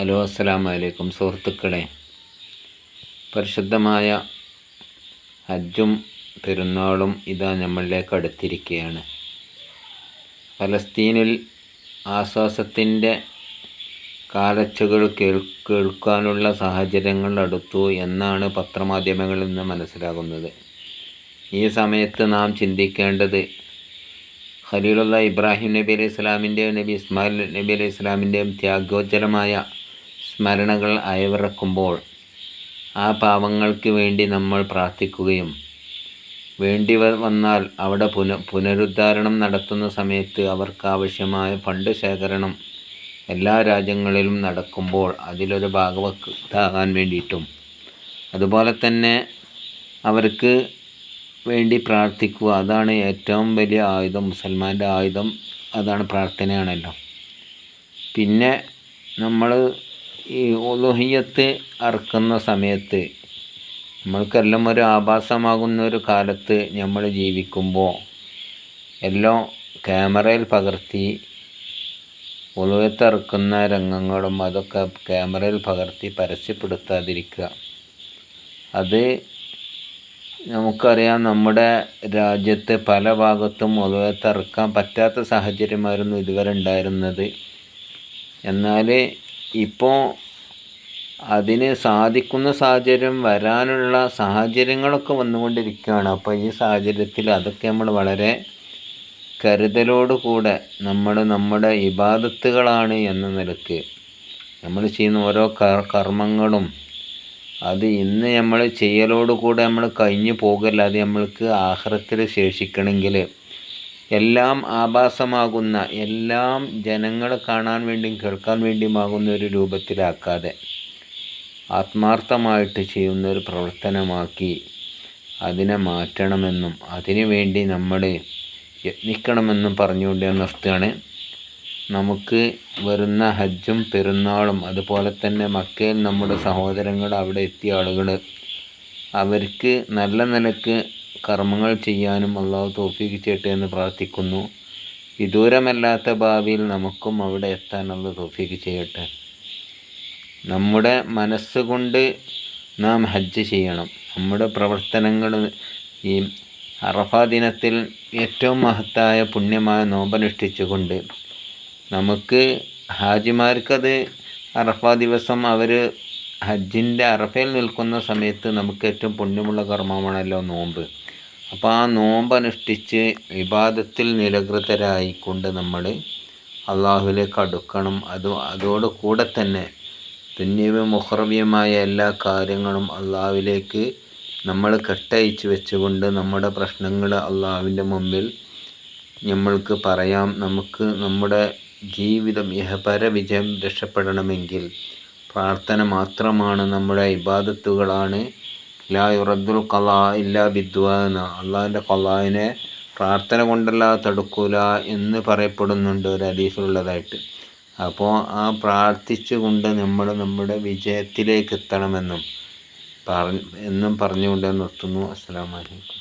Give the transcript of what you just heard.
Hello അസ്സലാമു അലൈക്കും സുഹൃത്തുക്കളെ. പരിശുദ്ധമായ ഹജ്ജും പെരുന്നാളും ഇതാ നമ്മളിലേക്ക് അടുത്തിരിക്കുകയാണ്. ഫലസ്തീനിൽ ആശ്വാസത്തിന്റെ കാലച്ചുകൾ കേൾ കേൾക്കാനുള്ള സാഹചര്യങ്ങൾ അടുത്തു എന്നാണ് പത്രമാധ്യമങ്ങളിൽ നിന്ന് മനസ്സിലാകുന്നത്. ഈ സമയത്ത് നാം ചിന്തിക്കേണ്ടത് ഖലീലുള്ള ഇബ്രാഹിം നബി അലൈഹി ഇസ്ലാമിന്റെയും നബി ഇസ്മായിൽ നബി അലൈഹി ഇസ്ലാമിന്റെയും ത്യാഗോജ്ജലമായ സ്മരണകൾ അയവിറക്കുമ്പോൾ ആ പാവങ്ങൾക്ക് വേണ്ടി നമ്മൾ പ്രാർത്ഥിക്കുകയും വേണ്ടി വന്നാൽ അവിടെ പുന പുനരുദ്ധാരണം നടത്തുന്ന സമയത്ത് അവർക്ക് ആവശ്യമായ ഫണ്ട് ശേഖരണം എല്ലാ രാജ്യങ്ങളിലും നടക്കുമ്പോൾ അതിലൊരു ഭാഗവത്താകാൻ വേണ്ടിയിട്ടും. അതുപോലെ തന്നെ അവർക്ക് വേണ്ടി പ്രാർത്ഥിക്കുക അതാണ് ഏറ്റവും വലിയ ആയുധം മുസൽമാന്റെ ആയുധം അതാണ് പ്രാർത്ഥനയാണല്ലോ. പിന്നെ നമ്മൾ ഈ ഉലുഹിയത്ത് അറക്കുന്ന സമയത്ത് നമ്മൾക്കെല്ലാം ഒരു ആഭാസമാകുന്ന ഒരു കാലത്ത് നമ്മൾ ജീവിക്കുമ്പോൾ എല്ലാം ക്യാമറയിൽ പകർത്തി ഉലുഹത്ത് ഇറക്കുന്ന രംഗങ്ങളും അതൊക്കെ ക്യാമറയിൽ പകർത്തി പരസ്യപ്പെടുത്താതിരിക്കുക. അത് നമുക്കറിയാം നമ്മുടെ രാജ്യത്തെ പല ഭാഗത്തും ഉലുഹത്തറക്കാൻ പറ്റാത്ത സാഹചര്യമായിരുന്നു ഇതുവരെ ഉണ്ടായിരുന്നത്. എന്നാൽ ഇപ്പോൾ അതിന് സാധിക്കുന്ന സാഹചര്യം വരാനുള്ള സാഹചര്യങ്ങളൊക്കെ വന്നുകൊണ്ടിരിക്കുകയാണ്. അപ്പോൾ ഈ സാഹചര്യത്തിൽ അതൊക്കെ നമ്മൾ വളരെ കരുതലോടുകൂടെ നമ്മൾ നമ്മുടെ ഇബാദത്തുകളാണ് എന്ന നിലയ്ക്ക് നമ്മൾ ചെയ്യുന്ന ഓരോ കർമ്മങ്ങളും അത് ഇന്ന് നമ്മൾ ചെയ്യലോടുകൂടെ നമ്മൾ കഴിഞ്ഞു പോകല്ല. അത് നമ്മൾക്ക് ആഹ്രത്തിൽ ശേഷിക്കണമെങ്കിൽ എല്ലാം ആഭാസമാകുന്ന എല്ലാം ജനങ്ങൾ കാണാൻ വേണ്ടിയും കേൾക്കാൻ വേണ്ടിയുമാകുന്ന ഒരു രൂപത്തിലാക്കാതെ ആത്മാർത്ഥമായിട്ട് ചെയ്യുന്ന ഒരു പ്രവർത്തനമാക്കി അതിനെ മാറ്റണമെന്നും അതിനു വേണ്ടി നമ്മൾ യത്നിക്കണമെന്നും പറഞ്ഞുകൊണ്ട് നിർത്തുകയാണ്. നമുക്ക് വരുന്ന ഹജ്ജും പെരുന്നാളും അതുപോലെ തന്നെ മക്കയിൽ നമ്മുടെ സഹോദരങ്ങൾ അവിടെ എത്തിയ ആളുകൾ അവർക്ക് നല്ല നിലയ്ക്ക് കർമ്മങ്ങൾ ചെയ്യാനും അള്ളാഹു തോഫീക്ക് ചെയ്യട്ടെ എന്ന് പ്രാർത്ഥിക്കുന്നു. വിദൂരമല്ലാത്ത ഭാവിയിൽ നമുക്കും അവിടെ എത്താൻ എത്താനുള്ള തോഫീക്ക് ചെയ്യട്ടെ. നമ്മുടെ മനസ്സുകൊണ്ട് നാം ഹജ്ജ് ചെയ്യണം. നമ്മുടെ പ്രവർത്തനങ്ങൾ ഈ അറഫ ദിനത്തിൽ ഏറ്റവും മഹത്തായ പുണ്യമായ നോമ്പനുഷ്ഠിച്ചുകൊണ്ട് നമുക്ക് ഹാജിമാർക്കത് അറഫ ദിവസം അവർ ഹജ്ജിന്റെ അറഫയിൽ നിൽക്കുന്ന സമയത്ത് നമുക്ക് ഏറ്റവും പുണ്യമുള്ള കർമ്മമാണല്ലോ നോമ്പ്. അപ്പോൾ ആ നോമ്പ് അനുഷ്ഠിച്ച് വിവാദത്തിൽ നിരകൃതരായിക്കൊണ്ട് നമ്മൾ അള്ളാഹുലേക്ക് അടുക്കണം. അത് അതോട് കൂടെ തന്നെ തുന്യവും മുഹറവിയുമായ എല്ലാ കാര്യങ്ങളും അള്ളാഹുവിലേക്ക് നമ്മൾ കെട്ടയച്ച് വെച്ചുകൊണ്ട് നമ്മുടെ പ്രശ്നങ്ങൾ അള്ളാഹുവിന്റെ മുമ്പിൽ നമ്മൾക്ക് പറയാം. നമുക്ക് നമ്മുടെ ജീവിതം ഇഹപര വിജയം രക്ഷപ്പെടണമെങ്കിൽ പ്രാർത്ഥന മാത്രമാണ് നമ്മുടെ ഇബാദത്തുകളാണ് ലാ യുറദ്ദുൽ കലാ ഇല്ലാ ബിദ്വാന. അള്ളാഹിന്റെ കലാവിനെ പ്രാർത്ഥന കൊണ്ടല്ല തടുക്കൂല എന്ന് പറയപ്പെടുന്നുണ്ട് ഒരു ഹദീസിലുള്ളതായിട്ട്. അപ്പോൾ ആ പ്രാർത്ഥിച്ചുകൊണ്ട് നമ്മൾ നമ്മുടെ വിജയത്തിലേക്ക് എത്തണമെന്നും പറ എന്നും പറഞ്ഞുകൊണ്ട് നിർത്തുന്നു. അസ്സാം വലൈക്കും